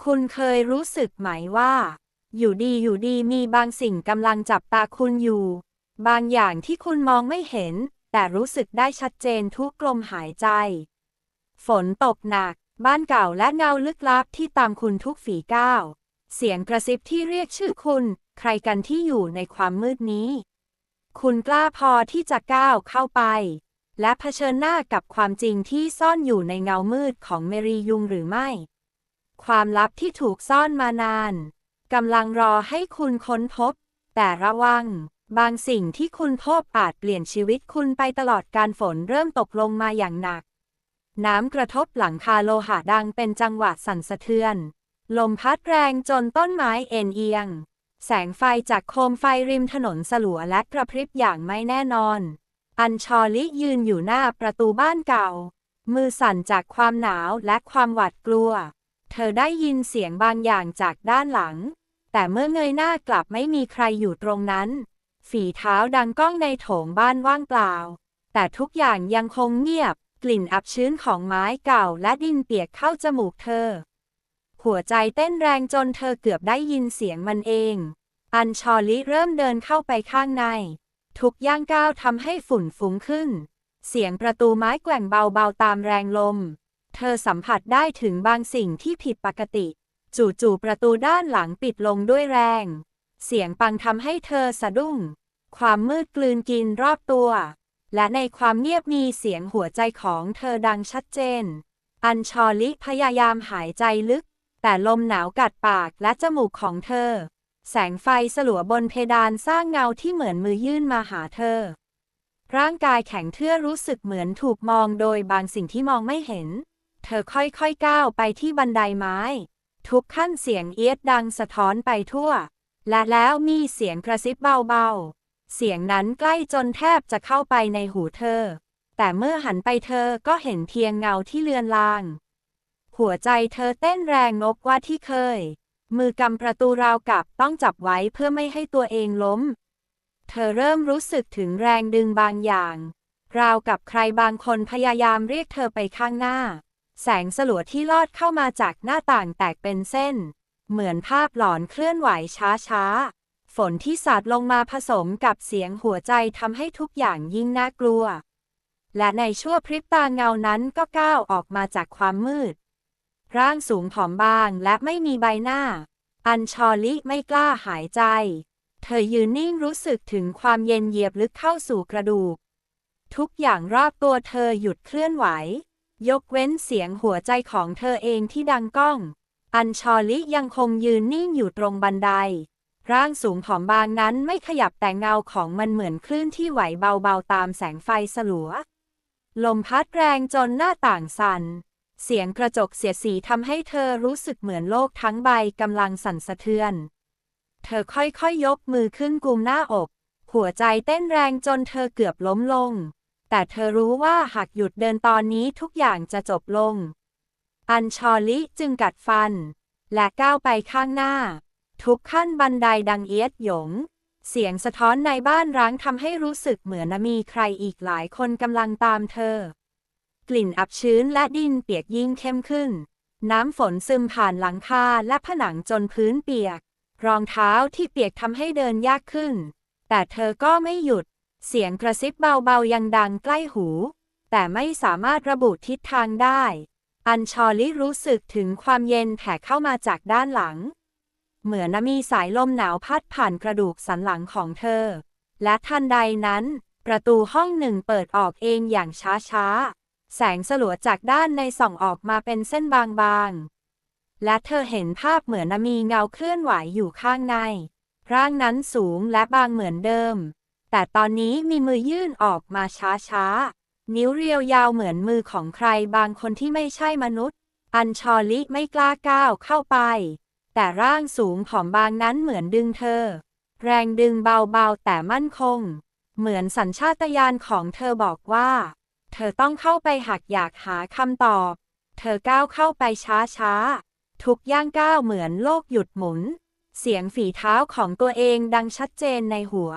คุณเคยรู้สึกไหมว่า อยู่ดีอยู่ดีมีบางสิ่งกำลังจับตาคุณอยู่ บางอย่างที่คุณมองไม่เห็น แต่รู้สึกได้ชัดเจนทุกลมหายใจ ฝนตกหนัก บ้านเก่าและเงาลึกลับที่ตามคุณทุกฝีก้าว เสียงกระซิบที่เรียกชื่อคุณ ใครกันที่อยู่ในความมืดนี้ คุณกล้าพอที่จะก้าวเข้าไป และเผชิญหน้ากับความจริงที่ซ่อนอยู่ในเงามืดของเมรียุงหรือไม่ ความลับที่ถูกซ่อนมานานกำลังรอให้คุณค้นพบ แต่ระวัง บางสิ่งที่คุณพบอาจเปลี่ยนชีวิตคุณไปตลอดการฝนเริ่มตกลงมาอย่างหนัก น้ำกระทบหลังคาโลหะดังเป็นจังหวะสั่นสะเทือน ลมพัดแรงจนต้นไม้เอ็นเอียง แสงไฟจากโคมไฟริมถนนสลัวและกระพริบอย่างไม่แน่นอน อัญชอลิยืนอยู่หน้าประตูบ้านเก่า มือสั่นจากความหนาวและความหวาดกลัว เธอได้ยินเสียงบางอย่างจากด้านหลัง แต่เมื่อเงยหน้ากลับไม่มีใครอยู่ตรงนั้น ฝีเท้าดังก้องในโถงบ้านว่างเปล่า แต่ทุกอย่างยังคงเงียบ กลิ่นอับชื้นของไม้เก่าและดินเปียกเข้าจมูกเธอ หัวใจเต้นแรงจนเธอเกือบได้ยินเสียงมันเอง อันชอลิเริ่มเดินเข้าไปข้างใน ทุกย่างก้าวทำให้ฝุ่นฟุ้งขึ้น เสียงประตูไม้แกว่งเบาๆตามแรงลม เธอสัมผัสได้ถึงบางสิ่งที่ผิดปกติ จู่ๆประตูด้านหลังปิดลงด้วยแรง เสียงปังทำให้เธอสะดุ้ง ความมืดกลืนกินรอบตัว และในความเงียบมีเสียงหัวใจของเธอดังชัดเจน อันชอลิพยายามหายใจลึก แต่ลมหนาวกัดปากและจมูกของเธอ แสงไฟสลัวบนเพดานสร้างเงาที่เหมือนมือยื่นมาหาเธอ ร่างกายแข็งเทื่อรู้สึกเหมือนถูกมองโดยบางสิ่งที่มองไม่เห็น เธอค่อยๆก้าวไปที่บันไดไม้ ทุกขั้นเสียงเอียดดังสะท้อนไปทั่ว และแล้วมีเสียงกระซิบเบาๆ เสียงนั้นใกล้จนแทบจะเข้าไปในหูเธอ แต่เมื่อหันไปเธอก็เห็นเพียงเงาที่เลือนลาง หัวใจเธอเต้นแรงนกว่าที่เคย มือกำประตูราวกับต้องจับไว้เพื่อไม่ให้ตัวเองล้ม เธอเริ่มรู้สึกถึงแรงดึงบางอย่าง ราวกับใครบางคนพยายามเรียกเธอไปข้างหน้า แสงสลัวที่ลอดเข้ามาจากหน้าต่างแตกเป็นเส้น เหมือนภาพหลอนเคลื่อนไหวช้าๆ ฝนที่สาดลงมาผสมกับเสียงหัวใจทำให้ทุกอย่างยิ่งน่ากลัว และในชั่วพริบตาเงานั้นก็ก้าวออกมาจากความมืด ร่างสูงผอมบางและไม่มีใบหน้า อันชอลิไม่กล้าหายใจ เธอยืนนิ่งรู้สึกถึงความเย็นเยียบลึกเข้าสู่กระดูก ทุกอย่างรอบตัวเธอหยุดเคลื่อนไหว ยกเว้นเสียงหัวใจของเธอเองที่ดังก้อง อันชอลิยังคงยืนนิ่งอยู่ตรงบันได ร่างสูงผอมบางนั้นไม่ขยับแต่เงาของมันเหมือนคลื่นที่ไหวเบาๆตามแสงไฟสลัว ลมพัดแรงจนหน้าต่างสั่น เสียงกระจกเสียดสีทำให้เธอรู้สึกเหมือนโลกทั้งใบกำลังสั่นสะเทือน เธอค่อยๆยยกมือขึ้นกุมหน้าอก หัวใจเต้นแรงจนเธอเกือบล้มลง แต่เธอรู้ว่าหากหยุดเดินตอนนี้ทุกอย่างจะจบลง อันชอลิจึงกัดฟัน และก้าวไปข้างหน้า ทุกขั้นบันไดดังเอียดหยง เสียงสะท้อนในบ้านร้างทำให้รู้สึกเหมือนมีใครอีกหลายคนกำลังตามเธอ กลิ่นอับชื้นและดินเปียกยิ่งเข้มขึ้น น้ำฝนซึมผ่านหลังคาและผนังจนพื้นเปียก รองเท้าที่เปียกทำให้เดินยากขึ้น แต่เธอก็ไม่หยุด เสียงกระซิบเบาๆยังดังใกล้หู แต่ไม่สามารถระบุทิศทางได้ อันชอลิรู้สึกถึงความเย็นแผ่เข้ามาจากด้านหลัง เหมือนมีสายลมหนาวพัดผ่านกระดูกสันหลังของเธอ และทันใดนั้น ประตูห้องหนึ่งเปิดออกเองอย่างช้าๆ แสงสลัวจากด้านในส่องออกมาเป็นเส้นบางๆ และเธอเห็นภาพเหมือนมีเงาเคลื่อนไหวอยู่ข้างใน ร่างนั้นสูงและบางเหมือนเดิม แต่ตอนนี้มีมือยื่นออกมาช้าๆ นิ้วเรียวยาวเหมือนมือของใครบางคนที่ไม่ใช่มนุษย์ อันชอลิไม่กล้าก้าวเข้าไป แต่ร่างสูงผอมบางนั้นเหมือนดึงเธอ แรงดึงเบาๆแต่มั่นคง เหมือนสัญชาตญาณของเธอบอกว่า เธอต้องเข้าไปหากอยากหาคำตอบ เธอก้าวเข้าไปช้าๆ ทุกย่างก้าวเหมือนโลกหยุดหมุน เสียงฝีเท้าของตัวเองดังชัดเจนในหัว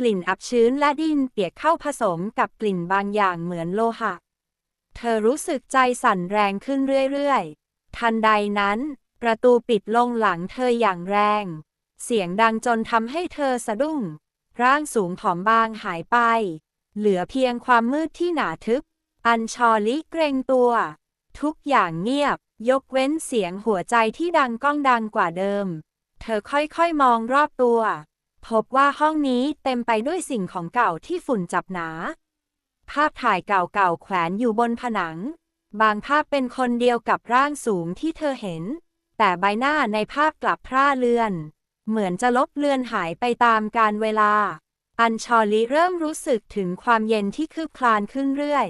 กลิ่นอับชื้นและดินเปียกเข้าผสมกับกลิ่นบางอย่างเหมือนโลหะ เธอรู้สึกใจสั่นแรงขึ้นเรื่อยๆ ทันใดนั้น ประตูปิดลงหลังเธออย่างแรง เสียงดังจนทำให้เธอสะดุ้ง ร่างสูงผอมบางหายไป เหลือเพียงความมืดที่หนาทึบ อัญชอลิเกรงตัว ทุกอย่างเงียบ ยกเว้นเสียงหัวใจที่ดังก้องดังกว่าเดิม เธอค่อยๆมองรอบตัว พบว่าห้องนี้เต็มไปด้วยสิ่งของเก่าที่ฝุ่นจับหนา ภาพถ่ายเก่าๆแขวนอยู่บนผนัง บางภาพเป็นคนเดียวกับร่างสูงที่เธอเห็น แต่ใบหน้าในภาพกลับพร่าเลือน เหมือนจะลบเลือนหายไปตามกาลเวลา อัญชอลิเริ่มรู้สึกถึงความเย็นที่คืบคลานขึ้นเรื่อย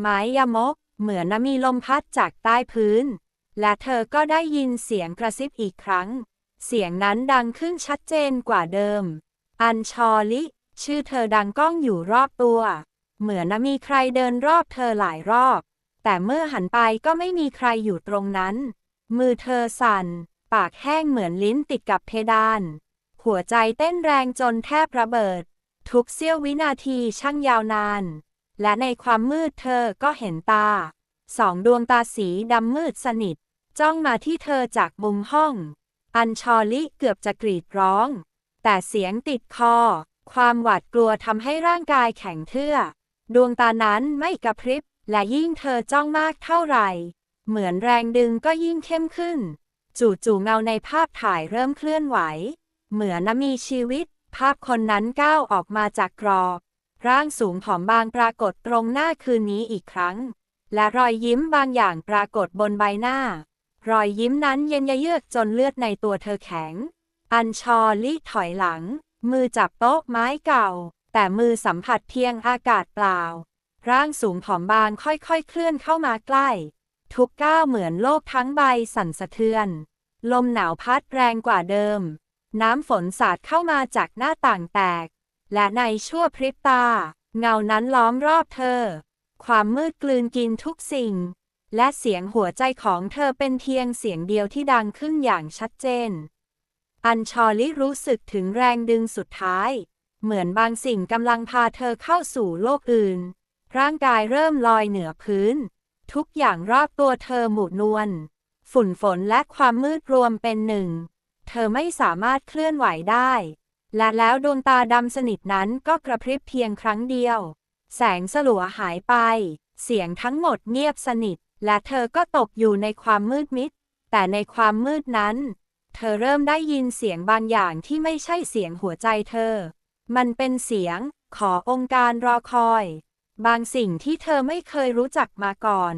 ไม้ยมก เหมือนมีลมพัดจากใต้พื้น และเธอก็ได้ยินเสียงกระซิบอีกครั้ง เสียงนั้นดังขึ้นชัดเจนกว่าเดิม อัญชอลิ ชื่อเธอดังก้องอยู่รอบตัว เหมือนมีใครเดินรอบเธอหลายรอบ แต่เมื่อหันไปก็ไม่มีใครอยู่ตรงนั้น มือเธอสั่น ปากแห้งเหมือนลิ้นติดกับเพดาน หัวใจเต้นแรงจนแทบระเบิด ทุกเสี้ยววินาทีช่างยาวนาน และในความมืดเธอก็เห็นตา สองดวงตาสีดำมืดสนิท จ้องมาที่เธอจากมุมห้อง อัญชอลิเกือบจะกรีดร้อง แต่เสียงติดคอ ความหวาดกลัวทำให้ร่างกายแข็งเทื่อ ดวงตานั้นไม่กระพริบ และยิ่งเธอจ้องมากเท่าไหร่ เหมือนแรงดึงก็ยิ่งเข้มขึ้น จู่ๆเงาในภาพถ่ายเริ่มเคลื่อนไหว เหมือนมีชีวิต ภาพคนนั้นก้าวออกมาจากกรอบ ร่างสูงผอมบางปรากฏตรงหน้าคืนนี้อีกครั้ง และรอยยิ้มบางอย่างปรากฏบนใบหน้า รอยยิ้มนั้นเย็นยะเยือกจนเลือดในตัวเธอแข็ง อัญชอลิถอยหลัง มือจับโต๊ะไม้เก่า แต่มือสัมผัสเพียงอากาศเปล่า ร่างสูงผอมบางค่อยๆเคลื่อนเข้ามาใกล้ ทุกก้าวเหมือนโลกทั้งใบสั่นสะเทือน ลมหนาวพัดแรงกว่าเดิม น้ำฝนสาดเข้ามาจากหน้าต่างแตก และในชั่วพริบตา เงานั้นล้อมรอบเธอ ความมืดกลืนกินทุกสิ่ง และเสียงหัวใจของเธอเป็นเพียงเสียงเดียวที่ดังขึ้นอย่างชัดเจน อัญชอลิรู้สึกถึงแรงดึงสุดท้าย เหมือนบางสิ่งกำลังพาเธอเข้าสู่โลกอื่น ร่างกายเริ่มลอยเหนือพื้น ทุกอย่างรอบตัวเธอหมุนนวล ฝุ่นฝนและความมืดรวมเป็นหนึ่ง เธอไม่สามารถเคลื่อนไหวได้ และแล้วดวงตาดำสนิทนั้นก็กระพริบเพียงครั้งเดียว แสงสลัวหายไป เสียงทั้งหมดเงียบสนิท และเธอก็ตกอยู่ในความมืดมิด แต่ในความมืดนั้น เธอเริ่มได้ยินเสียงบางอย่างที่ไม่ใช่เสียงหัวใจเธอ มันเป็นเสียงขอองค์การรอคอย บางสิ่งที่เธอไม่เคยรู้จักมาก่อน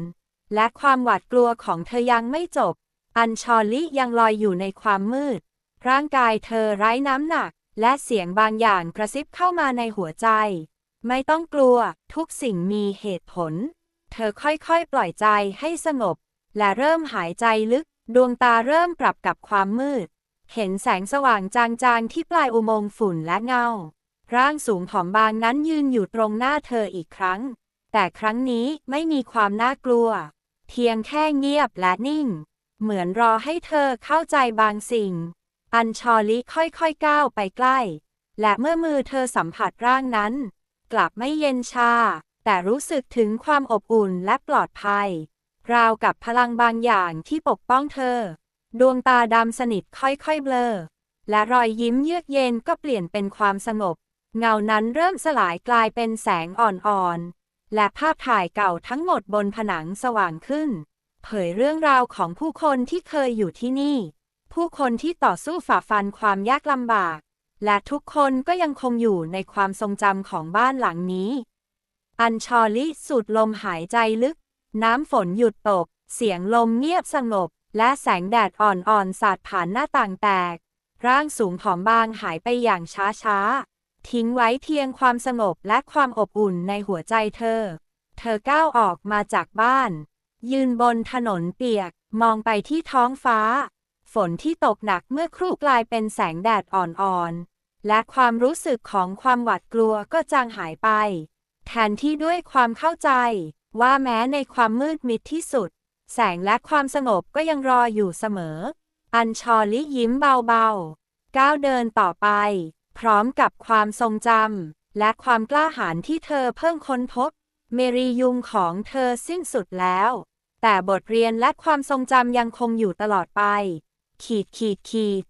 และความหวาดกลัวของเธอยังไม่จบ อัญชอลิยังลอยอยู่ในความมืด ร่างกายเธอไร้น้ำหนัก และเสียงบางอย่างกระซิบเข้ามาในหัวใจ ไม่ต้องกลัว ทุกสิ่งมีเหตุผล เธอค่อยๆ ปล่อยใจให้สงบ และเริ่มหายใจลึก ดวงตาเริ่มปรับกับความมืด เห็นแสงสว่างจางๆ ที่ปลายอุโมงค์ฝุ่นและเงา ร่างสูงผอมบางนั้นยืนอยู่ตรงหน้าเธออีกครั้ง แต่ครั้งนี้ไม่มีความน่ากลัว เพียงแค่เงียบและนิ่ง เหมือนรอให้เธอเข้าใจบางสิ่ง อัญชอลิค่อยๆก้าวไปใกล้ และเมื่อมือเธอสัมผัสร่างนั้น กลับไม่เย็นชา แต่รู้สึกถึงความอบอุ่นและปลอดภัย ราวกับพลังบางอย่างที่ปกป้องเธอ ดวงตาดำสนิทค่อยๆเบลอ และรอยยิ้มเยือกเย็นก็เปลี่ยนเป็นความสงบ เงานั้นเริ่มสลายกลายเป็นแสงอ่อนๆ และภาพถ่ายเก่าทั้งหมดบนผนังสว่างขึ้น เผยเรื่องราวของผู้คนที่เคยอยู่ที่นี่ ผู้คนที่ต่อสู้ฝ่าฟันความยากลำบาก และทุกคนก็ยังคงอยู่ในความทรงจำของบ้านหลังนี้ อัญชอลิสูดลมหายใจลึก น้ำฝนหยุดตก เสียงลมเงียบสงบ และแสงแดดอ่อนๆ สาดผ่านหน้าต่างแตก ร่างสูงผอมบางหายไปอย่างช้าๆ ทิ้งไว้เพียงความสงบและความอบอุ่นในหัวใจเธอ เธอก้าวออกมาจากบ้าน ยืนบนถนนเปียก มองไปที่ท้องฟ้า ฝนที่ตกหนักเมื่อครู่กลายเป็นแสงแดดอ่อนๆ และความรู้สึกของความหวาดกลัวก็จางหายไป แทนที่ด้วยความเข้าใจ ว่าแม้ในความมืดมิดที่สุด แสงและความสงบก็ยังรออยู่เสมอ อัญชอลิยิ้มเบาๆ ก้าวเดินต่อไป พร้อมกับความทรงจำและความกล้าหาญที่เธอเพิ่งค้นพบ เมรียุงของเธอสิ้นสุดแล้ว แต่บทเรียนและความทรงจำยังคงอยู่ตลอดไป ขีดขีดขีด